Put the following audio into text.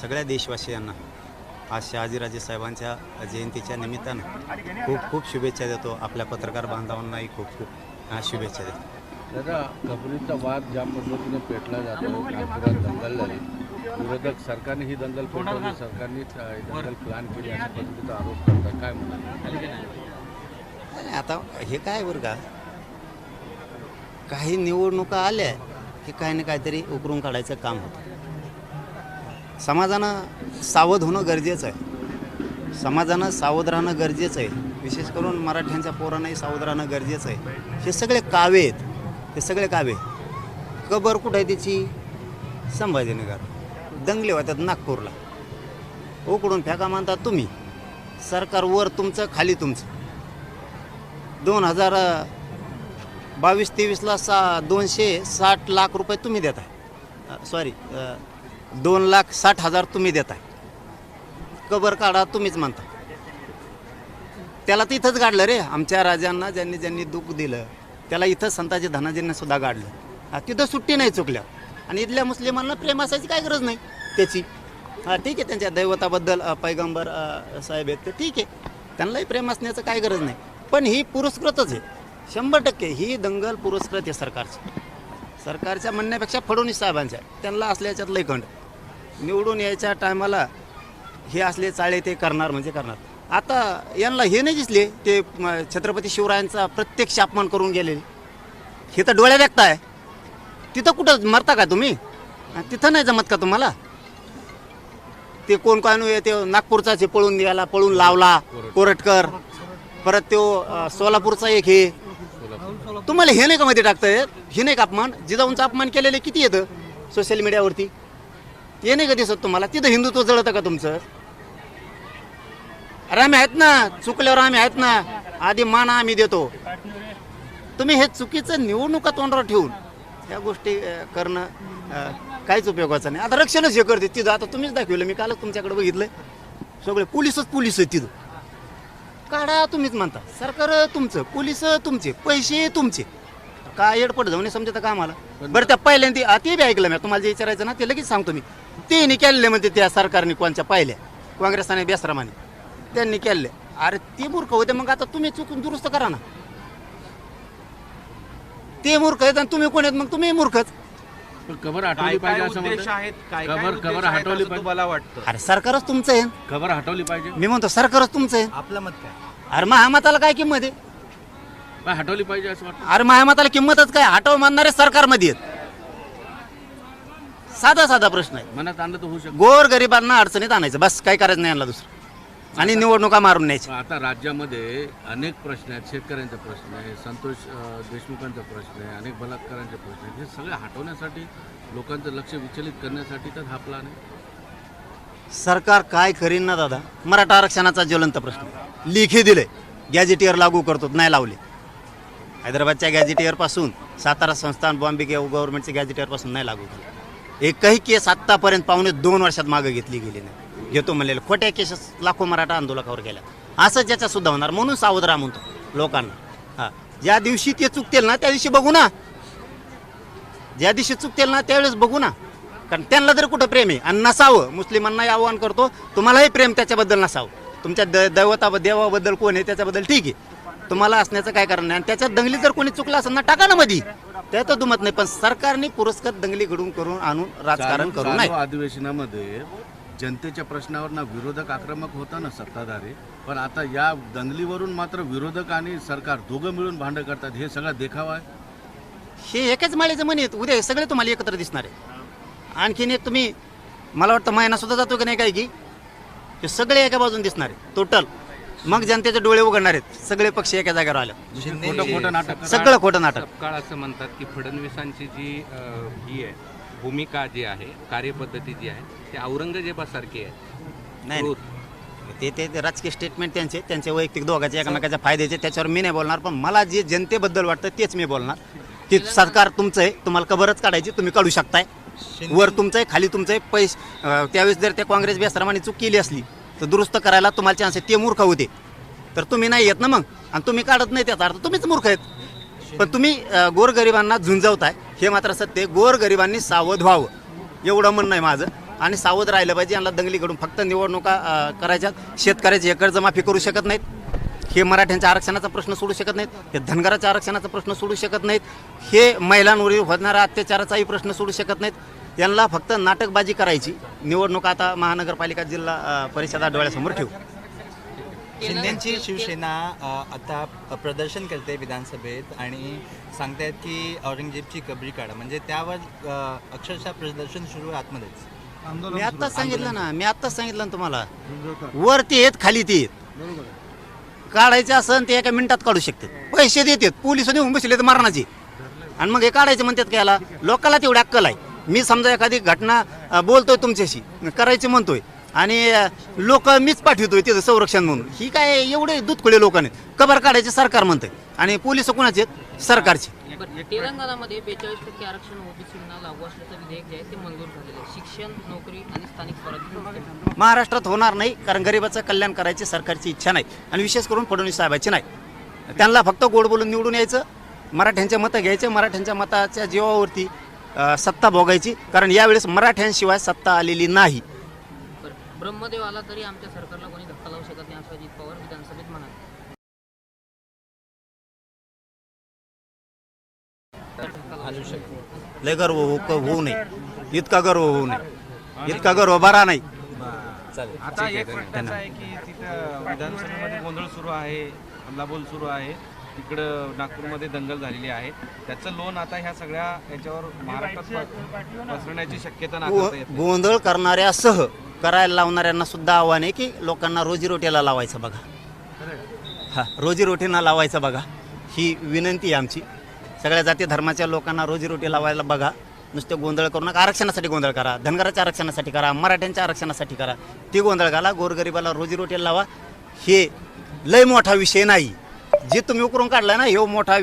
सगळ्या देशवासियांना आज शहाजीराजे साहेबांच्या जयंतीच्या निमित्तानं खूप खूप शुभेच्छा देतो. आपल्या पत्रकार बांधवांनाही खूप खूप शुभेच्छा देतो. दादा कबरीचा वाद ज्या पद्धतीने पेटला जातो नागपुरात दंगल झाली. विरोधक सरकारने ही दंगल पेटवली सरकारने दंगल प्लॅन केली अशा पद्धतीचा आरोप करतात. काय म्हणाल? आता हे काय बरं का? काही निवडणुका आल्या की काही ना काहीतरी उकरून काढायचं काम होतं. समाजानं सावध होणं गरजेचं आहे. समाजानं सावध राहणं गरजेचं आहे. विशेष करून मराठ्यांच्या पोरांनाही सावध राहणं गरजेचं आहे. हे सगळे कावे आहेत. हे सगळे कावे कबर कुठं आहे त्याची? संभाजीनगर. दंगले होतात नागपूरला. उकडून फेका मानतात तुम्ही. सरकार वर तुमचं खाली तुमचं. दोन हजार बावीस तेवीसला सा दोनशे साठ लाख रुपये तुम्ही देताय. सॉरी दोन लाख साठ हजार तुम्ही देताय. कबर काढा तुम्हीच म्हणता. त्याला तर इथंच गाडलं रे. आमच्या राजांना ज्यांनी ज्यांनी दुःख दिलं त्याला इथं संताजी धनाजींना सुद्धा गाडलं. हा, तिथं सुट्टी नाही चुकल्या. आणि इथल्या मुस्लिमांना प्रेम असायची काय गरज नाही त्याची. हां ठीक आहे त्यांच्या दैवताबद्दल पैगंबर साहेब आहेत ते ठीक आहे. त्यांनाही प्रेम असण्याचं काय गरज नाही. पण ही पुरस्कृतच आहे. शंभर टक्के ही दंगल पुरस्कृत आहे सरकारची. सरकारच्या म्हणण्यापेक्षा फडणवीस साहेबांच्या त्यांना असल्याच्यात लय खंड. निवडून यायच्या टायमाला हे असले चाळे ते करणार म्हणजे करणार. आता यांना हे नाही दिसले ते छत्रपती शिवरायांचा प्रत्यक्ष अपमान करून गेलेले. हे तर डोळ्या व्यक्त आहे. तिथं कुठं मरता का तुम्ही? तिथं नाही जमत का तुम्हाला? ते कोण काय ते नागपूरचाच हे पळून द्यायला पळून लावला कोरटकर. परत तो सोलापूरचा एक हे. तुम्हाला हे नाही का मध्ये टाकताय हे नाही का अपमान? जिजाऊंचा अपमान केलेले किती येतं? सोशल मीडियावरती ते नाही का दिसत तुम्हाला? तिथं हिंदुत्व जळतं का तुमचं? अरे आम्ही आहेत ना? चुकल्यावर आम्ही आहेत ना? आधी मान आम्ही देतो. तुम्ही हे चुकीचं निवडणुका तोंडावर ठेवून ह्या गोष्टी करणं काहीच उपयोगाचं नाही. आता रक्षणच हे करते. तिथं आता तुम्हीच दाखवलं. मी कालच तुमच्याकडे बघितलं. सगळे पोलिसच पोलीस आहेत तिथं. काढा तुम्हीच म्हणता. सरकार तुमचं पोलीस तुमचे पैसे तुमचे. काय एडपट जाऊन समजतं का आम्हाला? बरं त्या पहिल्यांदा ते बी ऐकलं मी. तुम्हाला जे विचारायचं ना ते लगेच सांगतो मी. ते केलेले म्हणते त्या सरकारने कोणच्या पाहिल्या? काँग्रेस आणि बेसरामाने. त्यांनी केले अरे ते मूर्ख होते. मग आता तुम्ही चुकून दुरुस्त करा ना. ते मूर्ख आहेत आणि तुम्ही कोण आहेत? मग तुम्ही मूर्खच कबर हटवली काय पाहिजे असं उद्देश म्हणतात. आहेत काय काय कबर- उद्देश कबर आहेत हटवली असं पाहिजे. तुम्हाला वाटतं? अरे सरकारच तुमचं आहे. कबर हटवली पाहिजे. मी म्हणतो सरकारच तुमचं आहे. आपलं मत काय? अरे महामताला काय किंमत आहे? काय हटवली पाहिजे असं वाटतं? अरे महामताला किंमतच काय? हटव मानणारे सरकारमध्ये आहेत. साधा साधा प्रश्न आहे. मनात आणलं तर होऊ शकतं. गोर गरिबांना अडचणीत आणायचं. बस काही करायचं नाही यांना दुसरं. आणि निवडणुका मारून न्यायची पण आता राज्यामध्ये अनेक प्रश्न आहेत. शेतकऱ्यांचा प्रश्न आहे संतोष अं, देशमुखांचा प्रश्न आहे अनेक बलात्कारांचे प्रश्न आहेत. हे सगळे हटवण्यासाठी लोकांचं लक्ष विचलित करण्यासाठी तर हा प्लान आहे. सरकार काय करीन ना दादा? मराठा आरक्षणाचा ज्वलंत प्रश्न. लिखी दिले. गॅजेटियर लागू करतो नाही लावले. हैदराबादच्या गॅजेटियरपासून सातारा संस्थान बॉम्बे गव्हर्नमेंटच्या गॅजेटियरपासून नाही लागू केलं. एकही केस आत्तापर्यंत पावणे दोन वर्षात मागे घेतली गेली नाही. घेतो म्हणलेलं. खोट्या केसेस लाखो मराठा आंदोलकावर गेल्या. असं ज्याच्या सुद्धा होणार म्हणून सावध राहा म्हणतो लोकांना. हा. ज्या दिवशी ते चुकतील ना त्या दिवशी बघू ना. ज्या दिवशी चुकतील ना त्यावेळेस बघू ना. कारण त्यांना जर कुठं प्रेम आहे? आणि नसावं. मुस्लिमांनाही आव्हान करतो तुम्हालाही प्रेम त्याच्याबद्दल नसावं. तुमच्या द दैवता देवाबद्दल कोण आहे त्याच्याबद्दल ठीक आहे. तुम्हाला असण्याचं काय कारण नाही. आणि त्याच्यात दंगली जर कोणी चुकला असेल ना टाका ना मधी. त्यात दुमत नाही. पण सरकारने पुरस्कार दंगली घडून करून आणून राजकारण करू नये. अधिवेशनामध्ये जनतेच्या प्रश्नावर ना विरोधक आक्रमक होता ना सत्ताधारी. पण आता या दंगलीवरून मात्र विरोधक आणि सरकार दोघं मिळून भांडण करतात हे सगळा देखावा आहे. हे एकाच माळेचं म्हणे आहेत. उद्या सगळे तुम्हाला एकत्र दिसणार आहे. आणखीन एक तुम्ही मला वाटतं महिना सुद्धा जातो की नाही काय की? हे सगळे एका बाजून दिसणार आहे टोटल मग जनतेचे डोळे उघडणार आहेत. सगळे पक्ष एका जागेवर आले. खोटं खोटं नाटक. सगळं खोटं नाटक. तत्काळ असं म्हणतात की फडणवीसांची जी ही आहे भूमिका जी आहे कार्यपद्धती जी आहे ती औरंगजेबासारखी आहे. नाही क्रूर. ते ते ते राजकीय स्टेटमेंट त्यांचे त्यांचे वैयक्तिक दोघांचे एकमेकाच्या फायद्याचे त्याच्यावर मी नाही बोलणार पण मला जे जनतेबद्दल वाटतं तेच मी बोलणार. की सरकार तुमचं आहे तुम्हाला कबरच काढायची तुम्ही काढू शकताय. वर तुमचं आहे खाली तुमचं आहे पैसे त्यावेळेस जर त्या काँग्रेस बेसरामाने चूक केली असली तर दुरुस्त करायला तुम्हाला चान्स आहे ते मूर्ख होते. तर तुम्ही नाही येत ना मग? आणि तुम्ही काढत नाही त्याचा अर्थ तुम्हीच मूर्ख आहेत. पण तुम्ही गोरगरिबांना झुंजवताय. हे मात्र सत्य गोरगरिबांनी सावध व्हावं. एवढं म्हणणं आहे माझं. आणि सावध राहिलं पाहिजे. यांना दंगली घडून फक्त निवडणुका करायच्या शेतकऱ्याची हे कर्जमाफी करू शकत नाहीत. हे मराठ्यांच्या आरक्षणाचा प्रश्न सोडू शकत नाहीत. हे धनगराच्या आरक्षणाचा प्रश्न सोडू शकत नाहीत. हे महिलांवरील होणाऱ्या अत्याचाराचाही प्रश्न सोडू शकत नाहीत. यांना फक्त नाटकबाजी करायची. निवडणूक आता महानगरपालिका जिल्हा परिषदा डोळ्यासमोर ठेवू. शिंदेची शिवसेना आता प्रदर्शन करते विधानसभेत आणि सांगतायत की औरंगजेबची कबरी काढा. म्हणजे त्यावर अक्षरशः प्रदर्शन सुरू आहे आतमध्येच. मी आत्ताच सांगितलं ना मी आत्ताच सांगितलं ना तुम्हाला. वर ते येत खाली ते येत काढायचे असन ते एका मिनिटात काढू शकतात. पैसे देतात पोलीस येऊन बसले तर मारणाचे. आणि मग हे काढायचे म्हणतात का याला? लोकाला तेवढी अक्कल आहे. मी समजा एखादी घटना बोलतोय तुमच्याशी करायची म्हणतोय. आणि लोक मीच पाठवतोय तिथं संरक्षण म्हणून. ही काय एवढे दुधखुळे लोक नाहीत कबर काढायचे सरकार म्हणतंय. आणि पोलीस कोणाचे आहेत? सरकारचे. तेलंगणामध्ये बेचाळीस टक्के आरक्षण ओबीसींना लागू असल्याचं विधेयक जे आहे ते मंजूर झालेलं आहे. शिक्षण नोकरी आणि स्थानिक स्वराज्य. संस्था महाराष्ट्रात होणार नाही कारण गरिबाचं कल्याण करायची सरकारची इच्छा नाही. आणि विशेष करून फडणवीस साहेबांची नाही. त्यांना फक्त गोड बोलून निवडून यायचं मराठ्यांचे मतं घ्यायचे मराठ्यांच्या मताच्या जीवावरती अ, सत्ता भोगायची. कारण यावेळेस मराठ्यांशिवाय सत्ता आलेली नाही. ब्रह्मदेव आला तरी आमच्या सरकारला कोणी धक्का लावू शकत नाही असं अजित पवार विधानसभेत म्हणाले. लय गर्व हो- होऊ नये. इतका गर्व होऊ नये. इतका गर्व बरा नाही. चालेल. आता एक प्रश्न असा आहे की तिथं विधानसभेमध्ये गोंधळ सुरू आहे हल्लाबोल सुरू आहे. तिकडं नागपूरमध्ये दंगल झालेली आहे. त्याचं लोन आता ह्या सगळ्या याच्यावर महाराष्ट्रात पसरण्याची शक्यता गो- गोंधळ करणाऱ्यासह करायला लावणाऱ्यांना सुद्धा आव्हान आहे की लोकांना रोजीरोटीला लावायचं बघा. हा रोजीरोटीला लावायचं बघा. ही विनंती आहे आमची. सगळ्या जाती धर्माच्या लोकांना रोजीरोटी लावायला बघा. नुसते गोंधळ करू नका आरक्षणासाठी गोंधळ करा. धनगराच्या आरक्षणासाठी करा मराठ्यांच्या आरक्षणासाठी करा. ती गोंधळ घाला गोरगरिबाला रोजीरोटीला लावा. हे लय मोठा विषय नाही. जे तुम्ही उकरून काढला ना हे मोठा